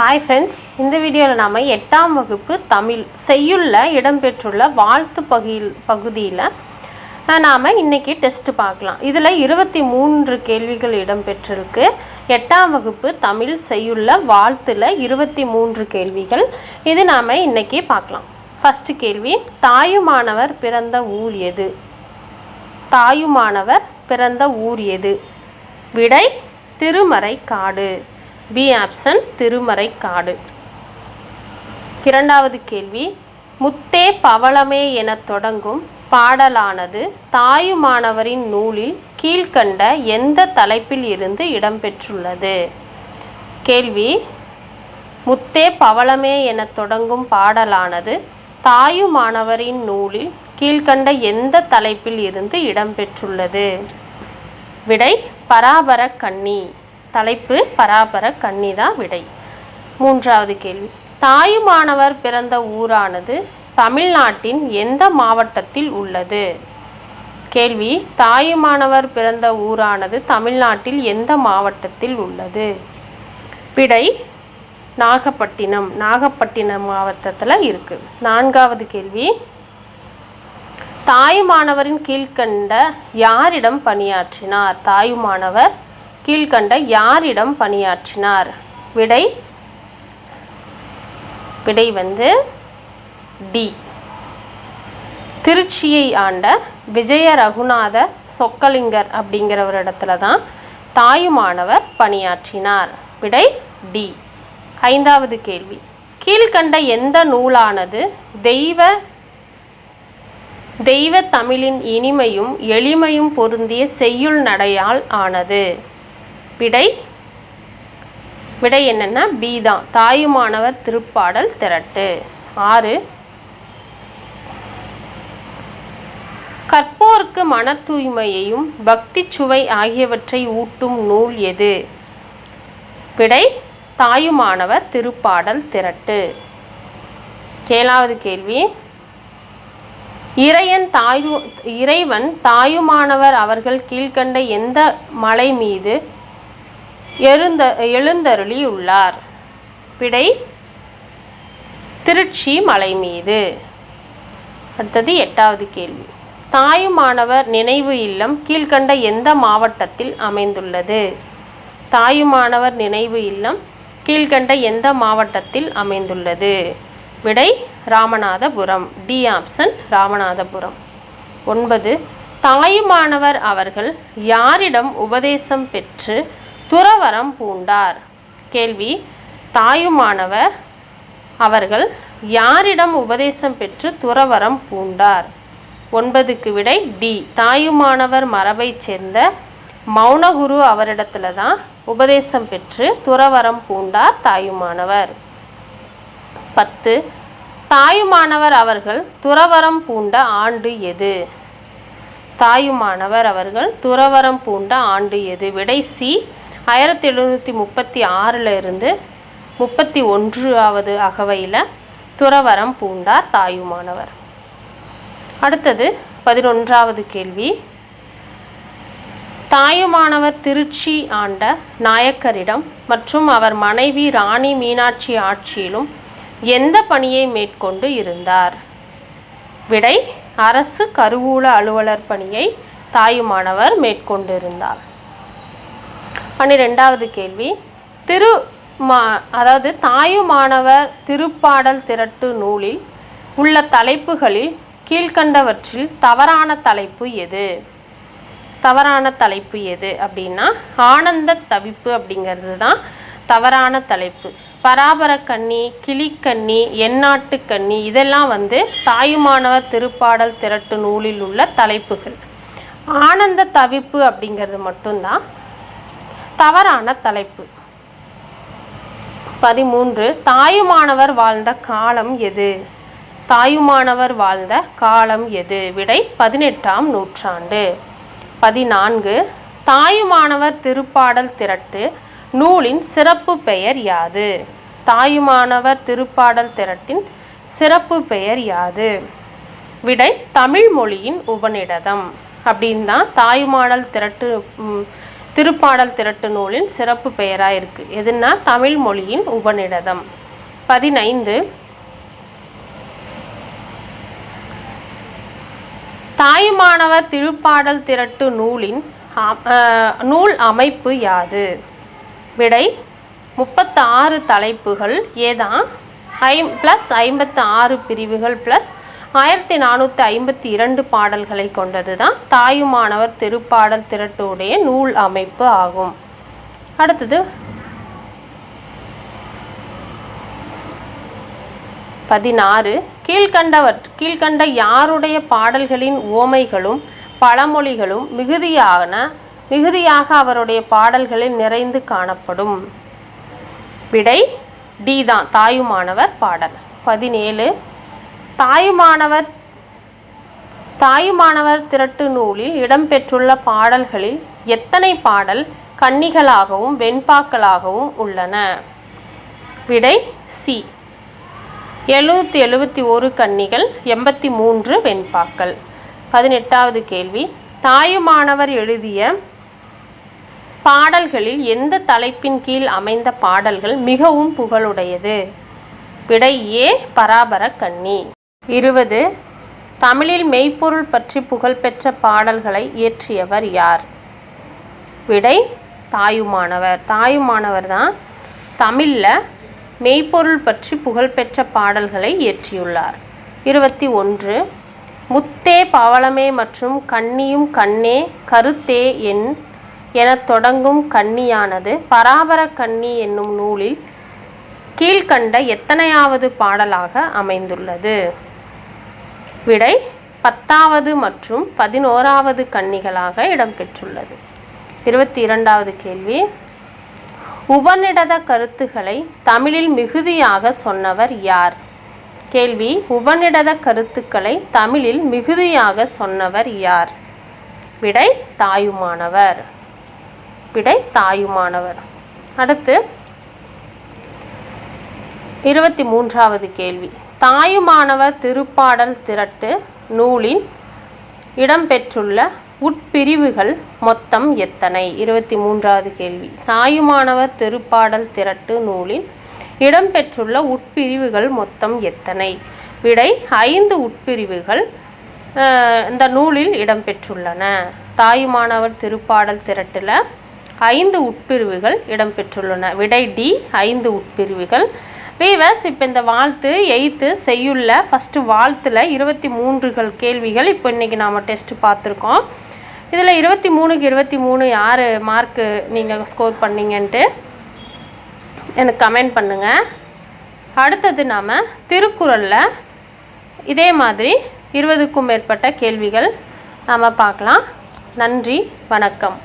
Hi friends இந்த வீடியோவில் நாம் எட்டாம் வகுப்பு தமிழ் செய்யுள்ள இடம்பெற்றுள்ள வாழ்த்து பகுதியில் பகுதியில் நாம் இன்றைக்கி டெஸ்ட்டு பார்க்கலாம். இதில் இருபத்தி மூன்று கேள்விகள் இடம்பெற்றிருக்கு. எட்டாம் வகுப்பு தமிழ் செய்யுள்ள வாழ்த்தில் இருபத்தி மூன்று கேள்விகள். இது நாம் இன்றைக்கி பார்க்கலாம். ஃபஸ்ட்டு கேள்வி தாயுமானவர் பிறந்த ஊர் எது? தாயுமானவர் பிறந்த ஊர் எது? விடை திருமறை காடு பி ஆப்ஷன் திருமறைக்காடு. இரண்டாவது கேள்வி முத்தே பவளமே எனத் தொடங்கும் பாடலானது தாயுமானவரின் நூலில் கீழ்க்கண்ட எந்த தலைப்பில் இருந்து இடம்பெற்றுள்ளது? கேள்வி முத்தே பவளமே என தொடங்கும் பாடலானது தாயுமானவரின் நூலில் கீழ்கண்ட எந்த தலைப்பில் இருந்து இடம்பெற்றுள்ளது? விடை பராபர கன்னி தலைப்பு பராபர கன்னிதா விடை. மூன்றாவது கேள்வி. தாயுமானவர் பிறந்த ஊரானது தமிழ்நாட்டின் எந்த மாவட்டத்தில் உள்ளது? கேள்வி. தாயுமானவர் பிறந்த ஊரானது தமிழ்நாட்டில் எந்த மாவட்டத்தில் உள்ளது? விடை. நாகப்பட்டினம். நாகப்பட்டினம் மாவட்டத்தில் இருக்குது நான்காவது கேள்வி. தாயுமானவரின் கீழ்கண்ட யாரிடம் பணியாற்றினார்? தாயுமானவர் கீழ்கண்ட யாரிடம் பணியாற்றினார்? விடை விடை வந்து டி. திருச்சியை ஆண்ட விஜய ரகுநாத சொக்கலிங்கர் அப்படிங்கிறவரிடத்துல தான் தாயுமானவர் பணியாற்றினார். விடை டி. ஐந்தாவது கேள்வி. கீழ்கண்ட எந்த நூலானது தெய்வ தெய்வ தமிழின் இனிமையும் எளிமையும் பொருந்திய செய்யுள் நடையால் ஆனது? விடை விடை என்னென்னா பி தான். தாயுமானவர் திருப்பாடல் திரட்டு. ஆறு. கற்போருக்கு மன தூய்மையையும் பக்தி சுவை ஆகியவற்றை ஊட்டும் நூல் எது? விடை தாயுமானவர் திருப்பாடல் திரட்டு. ஏழாவது கேள்வி. இறையன் தாயு இறைவன் தாயுமானவர் அவர்கள் கீழ்கண்ட எந்த மலை மீது எழுந்த எழுந்தருளி உள்ளார் விடை திருச்சி மலை மீது அடுத்தது எட்டாவது கேள்வி. தாயுமானவர் நினைவு இல்லம் கீழ்கண்ட எந்த மாவட்டத்தில் அமைந்துள்ளது? தாயுமானவர் நினைவு இல்லம் கீழ்கண்ட எந்த மாவட்டத்தில் அமைந்துள்ளது? விடை ராமநாதபுரம். டி. ஆப்ஷன் ராமநாதபுரம். ஒன்பது. தாயுமானவர் அவர்கள் யாரிடம் உபதேசம் பெற்று துறவரம் பூண்டார். கேள்வி தாயுமானவர் அவர்கள் யாரிடம் உபதேசம் பெற்று துறவரம் பூண்டார்? ஒன்பதுக்கு விடை டி. தாயுமானவர் மரபைச் சேர்ந்த மௌனகுரு அவரிடத்துல தான் உபதேசம் பெற்று துறவரம் பூண்டார் தாயுமானவர். பத்து. தாயுமானவர் அவர்கள் துறவரம் பூண்ட ஆண்டு எது? தாயுமானவர் அவர்கள் துறவரம் பூண்ட ஆண்டு எது? விடை சி. ஆயிரத்தி எழுநூற்றி முப்பத்தி ஆறில் இருந்து முப்பத்தி ஒன்றாவது அகவையில் துறவரம் பூண்டார் தாயுமானவர். அடுத்தது பதினொன்றாவது கேள்வி. தாயுமானவர் திருச்சி ஆண்ட நாயக்கரிடம் மற்றும் அவர் மனைவி ராணி மீனாட்சி ஆட்சியிலும் எந்த பணியை மேற்கொண்டு இருந்தார்? விடை அரசு கருவூல அலுவலர் பணியை தாயுமானவர் மேற்கொண்டிருந்தார். பன்னிரெண்டாவது கேள்வி. திரு மா அதாவது தாயுமானவர் திருப்பாடல் திரட்டு நூலில் உள்ள தலைப்புகளில் கீழ்கண்டவற்றில் தவறான தலைப்பு எது? தவறான தலைப்பு எது அப்படின்னா ஆனந்த தவிப்பு அப்படிங்கிறது தான் தவறான தலைப்பு. பராபர கன்னி கிளிக்கன்னி எண்ணாட்டு கன்னி இதெல்லாம் வந்து தாயுமானவர் திருப்பாடல் திரட்டு நூலில் உள்ள தலைப்புகள். ஆனந்த தவிப்பு அப்படிங்கிறது மட்டும்தான் தவறான தலைப்பு. பதிமூன்று தாயுமானவர் வாழ்ந்த காலம் எது? தாயுமானவர் வாழ்ந்த காலம் எது? விடை பதினெட்டாம் நூற்றாண்டு. பதினான்கு தாயுமானவர் திருப்பாடல் திரட்டு நூலின் சிறப்பு பெயர் யாது? தாயுமானவர் திருப்பாடல் திரட்டின் சிறப்பு பெயர் யாது? விடை தமிழ் மொழியின் உபநிடதம். அப்படின்னு தான் தாயுமாடல் திரட்டு திருப்பாடல் திரட்டு நூலின் சிறப்பு பெயராக இருக்குது எதுன்னா தமிழ் மொழியின் உபநிடதம். பதினைந்து. தாயுமானவர் திருப்பாடல் திரட்டு நூலின் அ- நூல் அமைப்பு யாது? விடை முப்பத்து ஆறு தலைப்புகள். ஏதான் ஐம் ப்ளஸ் ஐம்பத்து ஆறு பிரிவுகள் ப்ளஸ் ஆயிரத்தி நானூற்றி ஐம்பத்தி இரண்டு பாடல்களை கொண்டது தான் தாயுமானவர் திருப்பாடல் திரட்டுடைய நூல் அமைப்பு ஆகும். அடுத்தது பதினாறு கீழ்கண்டவர் கீழ்கண்ட யாருடைய பாடல்களின் ஓமைகளும் பழமொழிகளும் மிகுதியான மிகுதியாக அவருடைய பாடல்களில் நிறைந்து காணப்படும். விடை டி தான் தாயுமானவர் பாடல். பதினேழு தாயுமானவர் தாயுமானவர் திரட்டு நூலில் இடம்பெற்றுள்ள பாடல்களில் எத்தனை பாடல் கன்னிகளாகவும் வெண்பாக்களாகவும் உள்ளன? விடை சி. எழுநூற்றி எழுபத்தி ஒரு கன்னிகள் எண்பத்தி மூன்று வெண்பாக்கள். பதினெட்டாவது கேள்வி. தாயுமானவர் எழுதிய பாடல்களில் எந்த தலைப்பின் கீழ் அமைந்த பாடல்கள் மிகவும் புகழுடையது? விடை ஏ. பராபர கன்னி இருபது. தமிழில் மெய்ப்பொருள் பற்றி புகழ்பெற்ற பாடல்களை இயற்றியவர் யார்? விடை தாயுமானவர். தாயுமானவர் தான் தமிழில் மெய்ப்பொருள் பற்றி புகழ்பெற்ற பாடல்களை இயற்றியுள்ளார். இருபத்தி ஒன்று. முத்தே பவளமே மற்றும் கன்னியும் கண்ணே கருத்தே என் எனத் தொடங்கும் கன்னியானது பராபர கன்னி என்னும் நூலில் கீழ்கண்ட எத்தனையாவது பாடலாக அமைந்துள்ளது? விடை பத்தாவது மற்றும் பதினோராவது கன்னிகளாக இடம்பெற்றுள்ளது. இருபத்தி இரண்டாவது கேள்வி. உபநிடத கருத்துக்களை தமிழில் மிகுதியாக சொன்னவர் யார்? கேள்வி. உபநிடத கருத்துக்களை தமிழில் மிகுதியாக சொன்னவர் யார்? விடை தாயுமானவர். விடை தாயுமானவர். அடுத்து இருபத்தி மூன்றாவது கேள்வி. தாயுமானவர் திருப்பாடல் திரட்டு நூலின் இடம்பெற்றுள்ள உட்பிரிவுகள் மொத்தம் எத்தனை? இருபத்தி மூன்றாவது கேள்வி. தாயுமானவர் திருப்பாடல் திரட்டு நூலில் இடம்பெற்றுள்ள உட்பிரிவுகள் மொத்தம் எத்தனை? விடை ஐந்து உட்பிரிவுகள் இந்த நூலில் இடம்பெற்றுள்ளன. தாயுமானவர் திருப்பாடல் திரட்டில் ஐந்து உட்பிரிவுகள் இடம்பெற்றுள்ளன. விடை டி ஐந்து உட்பிரிவுகள் வீவர்ஸ் இப்போ இந்த வாழ்த்து எயித்து செய்யுள்ள ஃபஸ்ட்டு வாழ்த்தில் இருபத்தி மூன்றுகள் கேள்விகள். இப்போ இன்றைக்கி நாம் டெஸ்ட் பார்த்துருக்கோம். இதில் இருபத்தி மூணுக்கு இருபத்தி மூணு யார் மார்க்கு நீங்கள் ஸ்கோர் பண்ணீங்கன்ட்டு எனக்கு கமெண்ட் பண்ணுங்கள் அடுத்தது நாம் திருக்குறளில் இதே மாதிரி இருபதுக்கும் மேற்பட்ட கேள்விகள் நாம் பார்க்கலாம். நன்றி வணக்கம்.